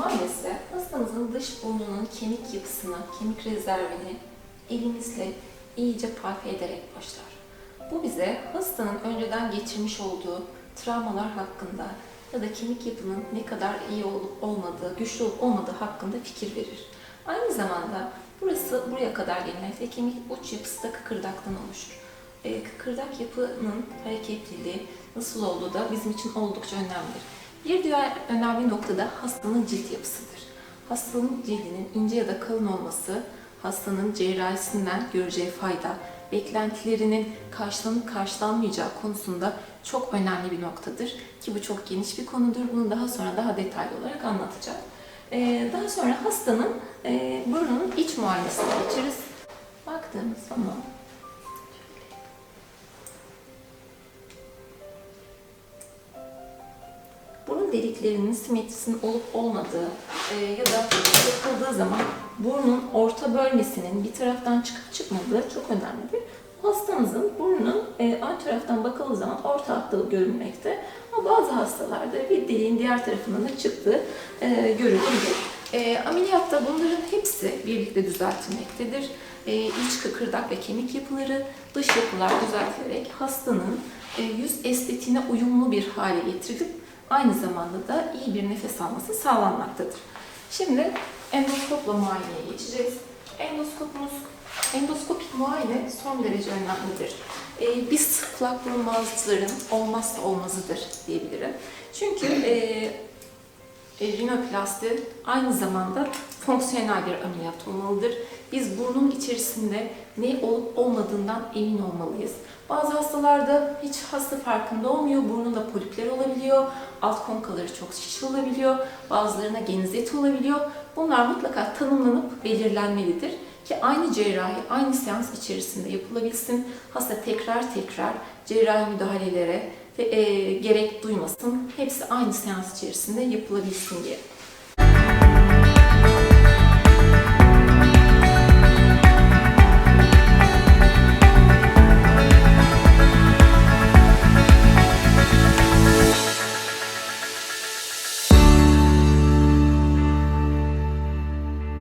Muayenesi, hastamızın dış burnunun kemik yapısını, kemik rezervini elimizle iyice palpe ederek başlar. Bu bize hastanın önceden geçirmiş olduğu travmalar hakkında ya da kemik yapının ne kadar iyi olup olmadığı, güçlü olup olmadığı hakkında fikir verir. Aynı zamanda burası buraya kadar genellikle kemik uç yapısı da kıkırdaktan oluşur. Ee, kıkırdak yapının hareketliliği nasıl olduğu da bizim için oldukça önemlidir. Bir diğer önemli nokta da hastanın cilt yapısıdır. Hastanın cildinin ince ya da kalın olması hastanın cerrahisinden göreceği fayda, beklentilerinin karşılanıp karşılanmayacağı konusunda çok önemli bir noktadır. Ki bu çok geniş bir konudur. Bunu daha sonra daha detaylı olarak anlatacağım. Ee, daha sonra hastanın e, burnunun iç muayenesine geçeriz. Baktığımız zaman deliklerinin simetrisinin olup olmadığı e, ya da yapıldığı zaman burnun orta bölmesinin bir taraftan çıkıp çıkmadığı çok önemlidir. Hastamızın burnunun e, ön taraftan bakıldığı zaman orta hatlı görünmekte. Ama bazı hastalarda bir deliğin diğer tarafından da çıktığı e, görülebilir. E, ameliyatta bunların hepsi birlikte düzeltilmektedir. E, iç kıkırdak ve kemik yapıları, dış yapılar düzeltilerek hastanın e, yüz estetiğine uyumlu bir hale getirilip aynı zamanda da iyi bir nefes alması sağlanmaktadır. Şimdi endoskopla muayeneye geçeceğiz. Endoskopumuz, endoskopik muayene son derece önemlidir. Ee, biz kulak burun olmazsa olmazıdır diyebilirim. Çünkü e, e, rinoplasti aynı zamanda fonksiyonel bir ameliyat olmalıdır. Biz burnun içerisinde ne olup olmadığından emin olmalıyız. Bazı hastalarda hiç hasta farkında olmuyor, burnunda polipler olabiliyor, alt konkaları çok şiş olabiliyor, bazılarına genizet olabiliyor. Bunlar mutlaka tanımlanıp belirlenmelidir ki aynı cerrahi aynı seans içerisinde yapılabilsin. Hasta tekrar tekrar cerrahi müdahalelere e, e, gerek duymasın. Hepsi aynı seans içerisinde yapılabilsin diye. Müzik